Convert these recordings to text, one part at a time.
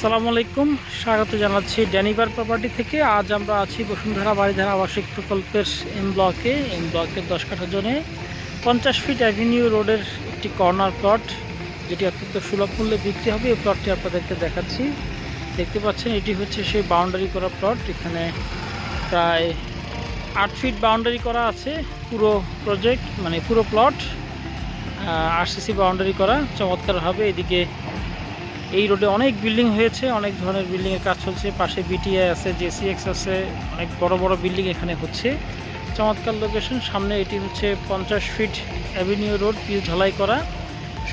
সালামু আলাইকুম। স্বাগত জানাচ্ছি ড্যানিবার প্রপার্টি থেকে। আজ আমরা আছি বসুন্ধরা বাড়িধারা আবাসিক প্রকল্পের এম ব্লকে এম ব্লকের দশ কাঠা জনে। পঞ্চাশ ফিট অ্যাভিনিউ রোডের একটি কর্নার প্লট যেটি অত্যন্ত সুলভ মূল্যে বিক্রি হবে। এই প্লটটি আপনাদেরকে দেখাচ্ছি। দেখতে পাচ্ছেন, এটি হচ্ছে সেই বাউন্ডারি করা প্লট এখানে প্রায় আট ফিট বাউন্ডারি করা আছে পুরো প্রজেক্ট মানে পুরো প্লট আরসিসি বাউন্ডারি করা। চমৎকারভাবে এদিকে এই রোডে অনেক বিল্ডিং হয়েছে, অনেক ধরনের বিল্ডিংয়ের কাজ চলছে। পাশে বিটিআই আছে জেসিএক্স আছে, অনেক বড় বড় বিল্ডিং এখানে হচ্ছে। চমৎকার লোকেশন সামনে এটি হচ্ছে পঞ্চাশ ফিট অ্যাভিনিউ রোড, পিচ ঢালাই করা।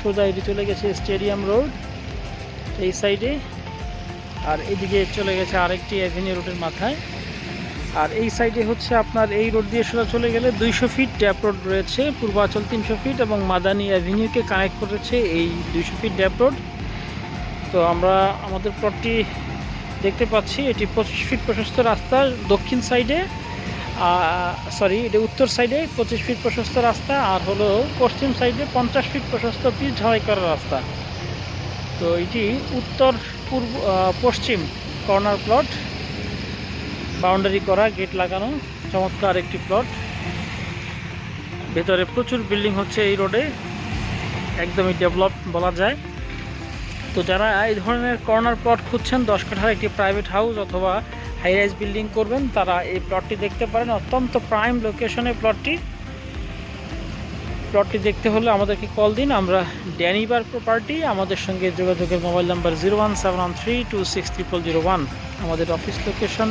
সোজা এটি চলে গেছে স্টেডিয়াম রোড, এই সাইডে। আর এদিকে চলে গেছে আরেকটি অ্যাভিনিউ রোডের মাথায়। আর এই সাইডে হচ্ছে আপনার এই রোড দিয়ে সোজা চলে গেলে দুইশো ফিট ড্যাপ রোড রয়েছে, পূর্বাচল তিনশো ফিট এবং মাদানি অ্যাভিনিউকে কানেক্ট করেছে এই দুইশো ফিট ড্যাপ রোড। তো আমরা আমাদের প্লটটি দেখতে পাচ্ছি। এটি পঁচিশ ফিট প্রশস্ত রাস্তা, দক্ষিণ সাইডে সরি এটা উত্তর সাইডে পঁচিশ ফিট প্রশস্ত রাস্তা আর হলো পশ্চিম সাইডে পঞ্চাশ ফিট প্রশস্ত পিচ ঝাড়াই করা রাস্তা। তো এটি উত্তর, পূর্ব পশ্চিম কর্নার প্লট বাউন্ডারি করা গেট লাগানো, চমৎকার একটি প্লট ভেতরে প্রচুর বিল্ডিং হচ্ছে এই রোডে একদমই ডেভেলপ বলা যায়। তো যারা এই ধরনের কর্নার প্লট খুঁজছেন, দশ কাঠার একটি প্রাইভেট হাউস অথবা হাই রাইজ বিল্ডিং করবেন, তারা এই প্লটটি দেখতে পারেন। অত্যন্ত প্রাইম লোকেশনে প্লটটি প্লটটি দেখতে হলে আমাদেরকে কল দিন। আমরা ড্যানিবার প্রপার্টি আমাদের সঙ্গে যোগাযোগের mobile number zero one seven one three two six triple zero one আমাদের অফিস লোকেশন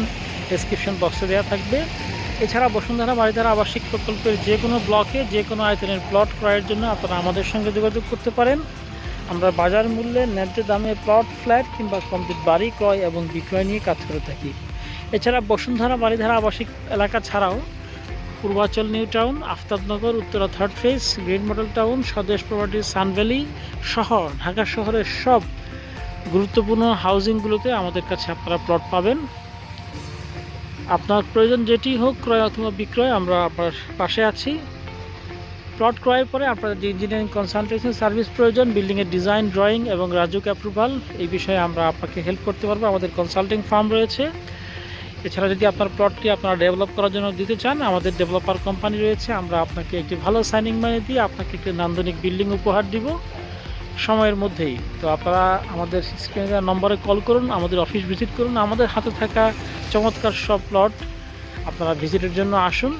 ডেসক্রিপশন বক্সে দেওয়া থাকবে। এছাড়া বসুন্ধরা বাড়িধারা আবাসিক প্রকল্পের যে কোনো ব্লকে যে কোনো আয়তনের প্লট ক্রয়ের জন্য আপনারা আমাদের সঙ্গে যোগাযোগ করতে পারেন। আমরা বাজার মূল্যে ন্যায্য দামে প্লট ফ্ল্যাট কিংবা কমপ্লিট বাড়ি, ক্রয় এবং বিক্রয় নিয়ে কাজ করে থাকি। এছাড়া বসুন্ধরা বাড়িধারা আবাসিক এলাকা ছাড়াও Purbachal new town, Aftabnagar, Uttara third phase green model town, Swadesh property Sun Valley সহ ঢাকা শহরের সব গুরুত্বপূর্ণ হাউজিংগুলোতে আমাদের কাছে আপনারা প্লট পাবেন। আপনার প্রয়োজন যেটি হোক, ক্রয় অথবা বিক্রয়, আমরা আপনার পাশে আছি। প্লট ক্রয়ের পরে আপনাদের যে ইঞ্জিনিয়ারিং কনসালটেশন সার্ভিস প্রয়োজন বিল্ডিংয়ের ডিজাইন ড্রয়িং এবং রাজুক অ্যাপ্রুভাল এই বিষয়ে আমরা আপনাকে হেল্প করতে পারব। আমাদের কনসাল্টিং ফার্ম রয়েছে। এছাড়া যদি আপনার প্লটটি আপনারা ডেভেলপ করার জন্য দিতে চান, আমাদের ডেভেলপার কোম্পানি রয়েছে। আমরা আপনাকে একটি ভালো সাইনিং মানি দিয়ে আপনাকে একটি নান্দনিক বিল্ডিং উপহার দিব সময়ের মধ্যেই। তো আপনারা আমাদের স্ক্রিনে নম্বরে কল করুন, আমাদের অফিস ভিজিট করুন। আমাদের হাতে থাকা চমৎকার সব প্লট আপনারা ভিজিটের জন্য আসুন।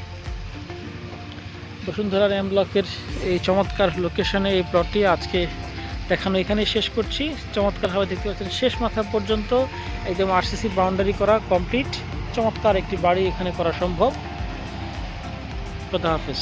বসুন্ধরার এম ব্লকের এই চমৎকার লোকেশনে এই প্লটটি আজকে দেখানো এখানেই শেষ করছি। চমৎকারভাবে দেখতে পাচ্ছেন, শেষ মাথা পর্যন্ত একদম আরসিসি বাউন্ডারি করা কমপ্লিট চমৎকার একটি বাড়ি এখানে করা সম্ভব। খোদা হাফেজ।